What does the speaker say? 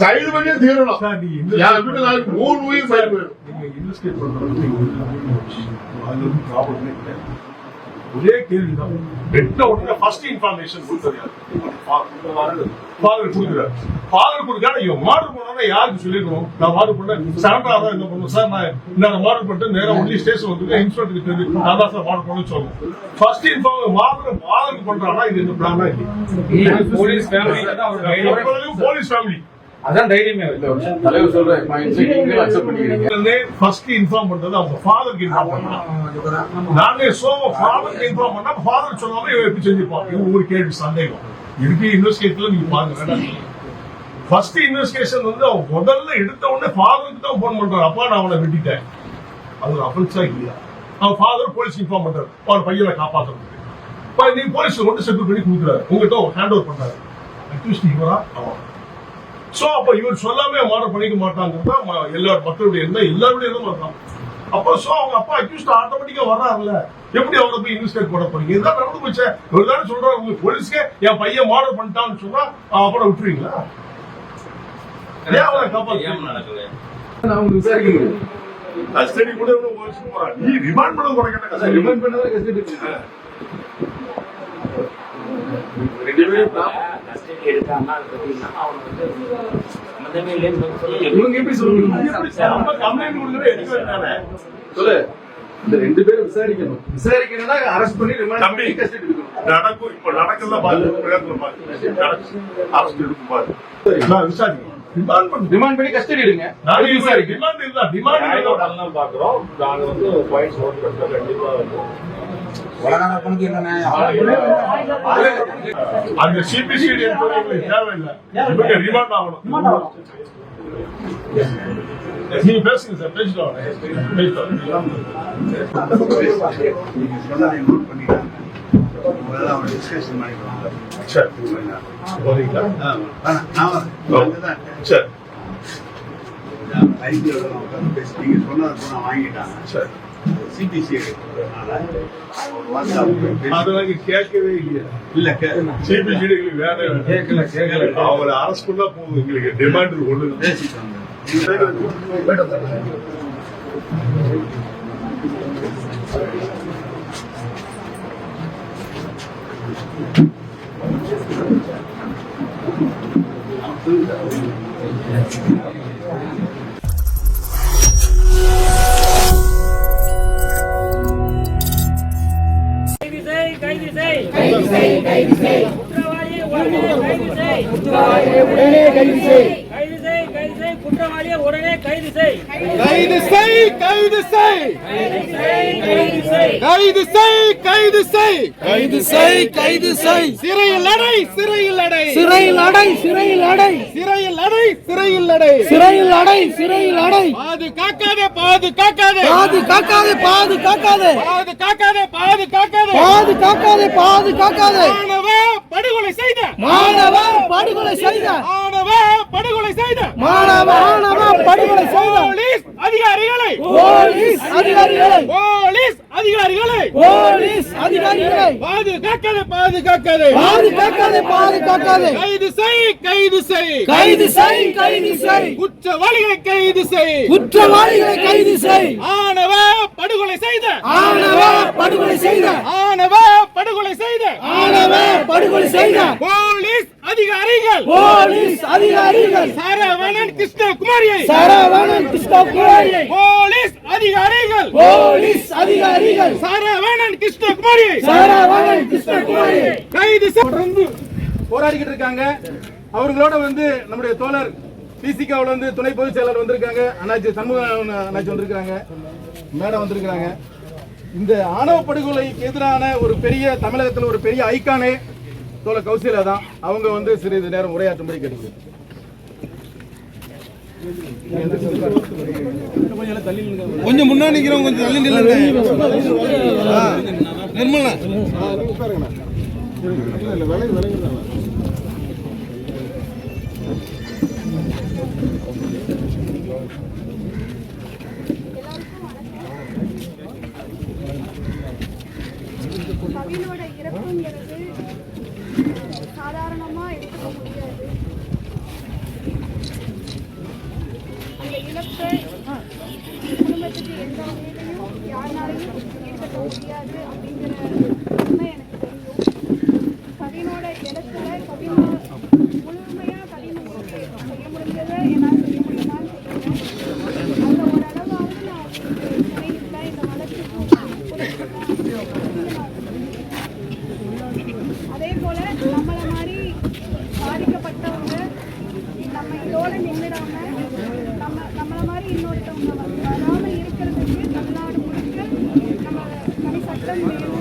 Size ಬಗ್ಗೆ ತೀರೋಣ ಮೂರು movie size ಬೇಕು ஒரே கேள்விதான். வெட்ட உடனே ஃபர்ஸ்ட் இன்ஃபர்மேஷன் கொடுத்தது ஃபாதர் கொடுக்குறாரு ஃபாதர் கொடுக்காம இவன் மாடல் பண்ணா யாருக்கு சொல்லிருக்கணும்? நான் மாடல் பண்ணேன். சரண்டா தான் என்ன பண்ணுவோம் சார் நான் நான் மாடல் பண்ணிட்டு நேரா ஒன்லி ஸ்டேஷன் வந்து இன்ஸ்பெக்டருக்கு தெரிஞ்சு நான் தான் சார் மாடல் பண்ணு சொல்லணும் ஃபர்ஸ்ட் இன்ஃபார்ம் மாடல் மாடலுக்கு பண்றானா இது என்ன பிளானா போலீஸ் ஃபேமிலி போலீஸ் ஃபேமிலி அதான் தைரியமே தலைவர் ஃபர்ஸ்ட் இன்ஃபார்ம் பண்றது அவங்க ஃபாதருக்கு இன்ஃபார்ம் பண்ணலாம் நாங்க சோ ஃபாதருக்கு இன்ஃபார்ம் பண்ணா ஃபாதர் சொல்லாம இவன் எப்படி செஞ்சிருப்பான் இது ஒரு கேள்வி சந்தேகம். இதுக்கு இன்வெஸ்டிகேஷன்ல நீங்க பாருங்க ஃபர்ஸ்ட் இன்வெஸ்டிகேஷன் வந்து அவன் முதல்ல எடுத்த உடனே ஃபாதருக்கு தான் ஃபோன் பண்றான் அப்பா நான் அவனை வெட்டிட்டேன். அது ஒரு அஃபென்ஸா இல்லையா? அவன் ஃபாதர் போலீஸ் இன்ஃபார்ம் பண்றாரு. அவன் பையனை காப்பாத்துறதுக்கு இப்ப நீ போலீஸ் கொண்டு செட்டில் பண்ணி கொடுக்குறாரு. உங்ககிட்ட ஹேண்ட் ஓவர் பண்றாரு. இவரா அவன். சோ அப்ப இவர் சொல்லாம மாடல் பண்ணிக்க மாட்டாங்கிறது தான் ம- எல்லா மக்களுடைய எண்ணம் எல்லாருடைய எண்ணம் அதுதான். அப்போ சோ அவங்க அப்பா அக்யூஸ்ட் ஆட்டோமேட்டிக்கா வர்றாருல்ல. எப்படி அவரை போய் இன்வெஸ்டிகேட் பண்ண போறீங்க? இதுதான் நடந்து போச்சு. இவர் தானே சொல்றாரு உங்க போலீஸ்க்கே என் பையன் மாடல் பண்ணிட்டான்னு சொன்னா அப்புறம் விட்டுருவீங்களா? கஸ்டடி கூட நீ ரிமாண்ட் பண்ண குறைக்கணும் கஸ்டடி. ரிமைண்ட் பண்ணதை கஸ்டடி. ரெண்டு பேரும் கஸ்டடி எடுத்தான்னா அது பார்த்தீங்கன்னா அவனை சொல்லு இந்த ரெண்டு பேரும் விசாரிக்கணும். விசாரிக்கணும்னா அரெஸ்ட் பண்ணி ரிமாண்ட் கஸ்டடி எடுக்கணும் நடக்கும். இப்ப நடக்கல பாரு. அரெஸ்ட் எடுக்கும் பாரு. விசாரிக்கணும் டிமாண்ட் பண்ணி. கஸ்டடி எடுங்க. டிமாண்ட் இல்ல டிமாண்ட் பாக்குறோம். நாங்க வந்து பாயிண்ட்ஸ் கண்டிப்பா உலகப்பனுக்கு என்ன நியாயம் அந்த சிபிசிடி தேவையில்லை. இவங்க ரிமாண்ட் ஆகணும். நீங்க பேசுங்க சார் பேசிட்டு டிஸ்கஷன் பண்ணிக்கலாம் சரி போறீங்களா சரி ஐடியா பேசி நீங்க சொன்னதை வாங்கிட்டாங்க சரி கேட்கல கேட்கல. அவங்கள அரசு பண்ணா போதும் எங்களுக்கு Thank you. கைது செய் கைது செய் கைது செய் குற்றவாளியை உடனே கைது செய் குற்றவாளியை உடனே கைது செய் குற்றவாளியை உடனே கைது செய். கைது செய் கைது செய். கைது செய் கைது செய். கைது செய் கைது செய். சிறையில் அடை சிறையில் அடை. சிறையில் அடை சிறையில் அடை. சிறையில் அடை சிறையில் அடை. சிறையில் அடை சிறையில் அடை. பாதுகாக்காதே பாதுகாக்காதே பாது காக்காதே. பாது காக்காதே பாது காக்காதே. பாது காக்காதே பாது காக்காதே. பாது காக்காதே மாணவ படுகொலை செய்த. மாணவர் படுகொலை செய்த. மாணவ படுகொலை செய்த. மாணவ மாணவ படுகொலை செய்த. போலீஸ் அதிகாரிகளை. போலீஸ் அதிகாரிகளை. போலீஸ் பாதுகாக்காதே பாதுகாக்காதே பாது காக்காதே பாது காக்காதே கைது செய் கைது செய். கைது செய் கைது செய். குற்றவாளிகளை கைது செய். குற்றவாளிகளை கைது செய். ஆணவ படுகொலை செய்த. ஆணவ படுகொலை செய்த. ஆணவ படுகொலை செய்த. ஆணவ படுகொலை செய்த. போலீஸ் அதிகாரிகள். போலீஸ் அதிகாரிகள். சரவணன் கிருஷ்ணகுமாரியை. சரவணன் கிருஷ்ணகுமாரியை. போலீஸ் அதிகாரிகள். போலீஸ் அதிகாரிகள். சரவணன் கிருஷ்ணகுமாரியை. சரவணன் கிருஷ்ணகுமாரியை. கைது தொடர்ந்து போராடிக்கிட்டு இருக்காங்க. அவர்களோட வந்து நம்முடைய தோழர் பிசிகாவில் வந்து துணை பொதுச் செயலர் வந்திருக்காங்க. அண்ணாச்சி சண்முக அண்ணாச்சி வந்திருக்காங்க. மேடம் வந்திருக்காங்க இந்த ஆணவ படுகொலைக்கு எதிரான ஒரு பெரிய தமிழகத்தில் ஒரு பெரிய ஐக்கானே தோழர் கௌசிலா தான். அவங்க வந்து சிறிது நேரம் உரையாற்றும்படி கேட்டுக்கிறேன் கொஞ்சம் முன்னாடி கொஞ்சம் தள்ளி நில்லுங்க. ஆ, நிர்மலா. கவினோட இறப்புங்கிறது சாதாரணமாக எடுத்துக்க முடியாது. அந்த இழப்பை குடும்பத்துக்கு எந்த வகையிலையும் யாருனாலையும் ஏற்பட முடியாது அப்படிங்கிற அதே போல் நம்மளை மாதிரி பாதிக்கப்பட்டவங்க நம்ம இதோடு நின்றுடாம நம்ம நம்மளை மாதிரி இன்னொருத்தவங்க வராமல் இருக்கிறதுக்கு தமிழ்நாடு முழுக்க நம்ம தனி சட்டம் வேணும்.